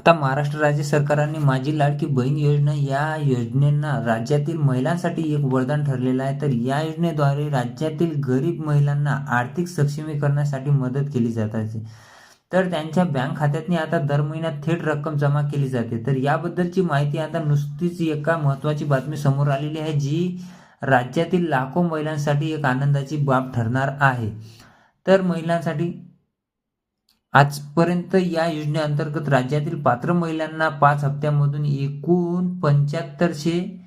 आता महाराष्ट्र राज्य सरकारने माझी लाडकी बहीण योजना या योजनेना राज्यातील महिलांसाठी एक वरदान ठरलेलं आहे. तर या योजनेद्वारे राज्यातील गरीब महिलांना आर्थिक सक्षमीकरणासाठी मदत केली जात. आहे तर त्यांच्या बँक खात्यातनी आता दर महिन्यात थेट रक्कम जमा केली जाते. तर याबद्दलची माहिती आता नुसतीच एका महत्त्वाची बातमी समोर आलेली आहे जी राज्यातील लाखो महिलांसाठी एक आनंदाची बाब ठरणार आहे. तर महिलांसाठी आजपर्यंत या योजनेअंतर्गत राज्यातील पात्र महिलांना पाच हप्त्यामधून एकूण पंच्याहत्तरशे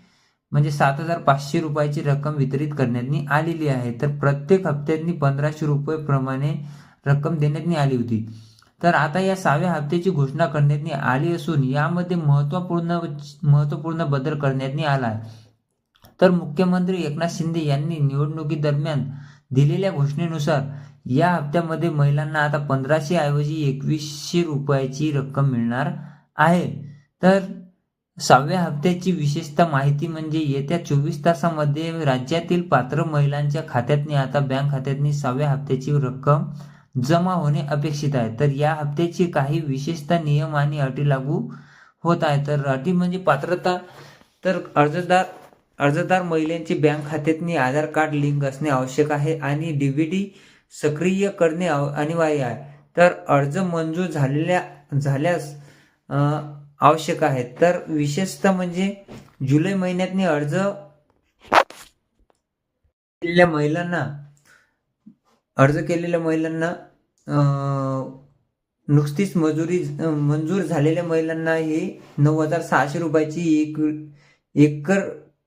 म्हणजे सात हजार पाचशे रुपयाची रक्कम वितरित करण्यात आलेली आहे. तर प्रत्येक हप्त्यातनी पंधराशे रुपये प्रमाणे रक्कम देण्यात आली होती. तर आता या सहाव्या हप्त्याची घोषणा करण्यात आली असून यामध्ये महत्त्वपूर्ण महत्त्वपूर्ण बदल करण्यात आला आहे. तर मुख्यमंत्री एकनाथ शिंदे यांनी निवडणुकीदरम्यान दिलेल्या घोषणेनुसार या हप्त्यामध्ये महिलांना आता पंधराशे ऐवजी एकवीसशे रुपयाची रक्कम मिळणार आहे. तर सहाव्या हप्त्याची विशेषतः माहिती म्हणजे येत्या चोवीस तासामध्ये राज्यातील पात्र महिलांच्या खात्यातनी आता बँक खात्यातनी सहाव्या हप्त्याची रक्कम जमा होणे अपेक्षित आहे. तर या हप्त्याची काही विशेषतः नियम आणि अटी लागू होत आहे तर अटी म्हणजे पात्रता. तर अर्जदार अर्जदार महिलांची बँक खात्यातनी आधार कार्ड लिंक असणे आवश्यक आहे आणि डी सक्रिय करणे अनिवार्य आहे. तर अर्ज मंजूर झालेल्या झाल्यास आवश्यक आहे तर विशेषतः म्हणजे जुलै महिन्यातनी अर्ज केलेल्या महिलांना अर्ज केलेल्या महिलांना नुकतीच मजुरी मंजूर झालेल्या महिलांना ही नऊ हजार सहाशे रुपयाची एक एकर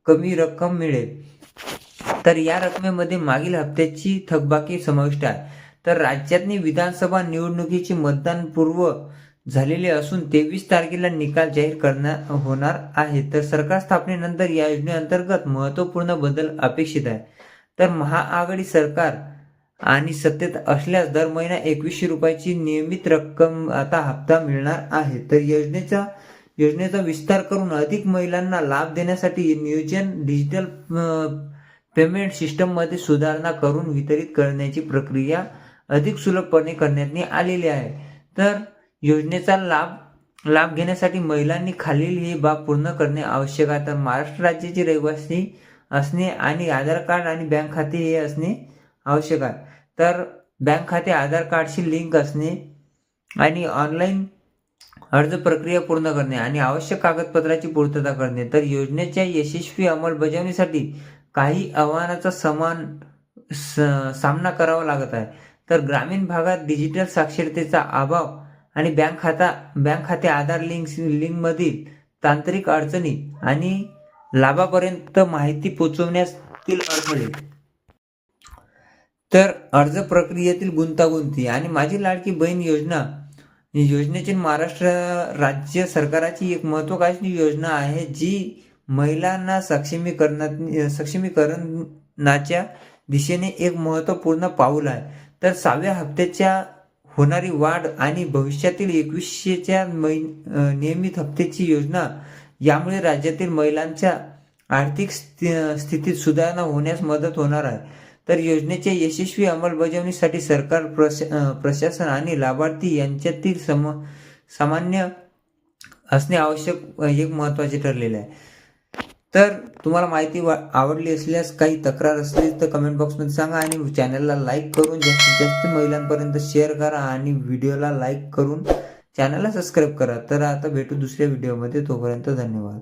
कमी रक्कम मिळेल. तर या रकमेमध्ये मागील हप्त्याची थकबाकी समाविष्ट आहे. तर राज्यातनी विधानसभा निवडणुकीची मतदान पूर्व झालेले असून तेवीस तारखेला निकाल जाहीर करणार होणार आहे. तर सरकार स्थापनेनंतर या योजनेअंतर्गत महत्त्वपूर्ण बदल अपेक्षित आहे तर महाआघाडी सरकार आणि सत्तेत असल्यास दर महिना एकवीसशे रुपयाची नियमित रक्कम आता हप्ता मिळणार आहे. तर योजनेचा योजनेचा विस्तार करून अधिक महिलांना लाभ देण्यासाठी नियोजन डिजिटल पेमेंट सिस्टममध्ये सुधारणा करून वितरित करण्याची प्रक्रिया अधिक सुलभपणे करण्यात आलेली आहे. तर योजनेचा लाभ लाभ घेण्यासाठी महिलांनी खालील ही बाब पूर्ण करणे आवश्यक आहे. तर महाराष्ट्र राज्याचे रहिवासी असणे आणि आधार कार्ड आणि बँक खाते हे असणे आवश्यक आहे. तर बँक खाते आधार कार्डशी लिंक असणे आणि ऑनलाईन अर्ज प्रक्रिया पूर्ण करणे आणि आवश्यक कागदपत्राची पूर्तता करणे. तर योजनेच्या यशस्वी अंमलबजावणीसाठी काही आव्हानाचा समान स- सामना करावा लागत आहे. तर ग्रामीण भागात डिजिटल साक्षरतेचा अभाव आणि बँक खाता बँक खाते आधार लिंक लिंकमधील तांत्रिक अडचणी आणि लाभापर्यंत माहिती पोचवण्यातील अडथळे. तर अर्ज प्रक्रियेतील गुंतागुंती आणि माझी लाडकी बहीण योजना योजनेची महाराष्ट्र राज्य सरकाराची एक महत्वाकांक्षी योजना आहे जी महिलांना सक्षमीकरणात सक्षमीकरणाच्या दिशेने एक महत्त्वपूर्ण पाऊल आहे. तर सहाव्या हप्त्याच्या होणारी वाढ आणि भविष्यातील एकवीसशेच्या मै नियमित हप्त्याची योजना यामुळे राज्यातील महिलांच्या आर्थिक स्थि- स्थितीत सुधारणा होण्यास मदत होणार आहे. तर योजनेच्या यशस्वी अंमलबजावणीसाठी सरकार प्रश प्रशासन आणि लाभार्थी यांच्यातील सम सामान्य असणे आवश्यक एक महत्त्वाचे ठरलेले आहे. तर तुम्हाला माहिती आवडली असल्यास काही तक्रार असली तर कमेंट बॉक्समध्ये सांगा आणि चॅनलला लाईक करून जास्तीत जास्त महिलांपर्यंत शेअर करा आणि व्हिडिओला लाईक करून चॅनलला सबस्क्राईब करा. तर आता भेटू दुसऱ्या व्हिडिओमध्ये तोपर्यंत धन्यवाद.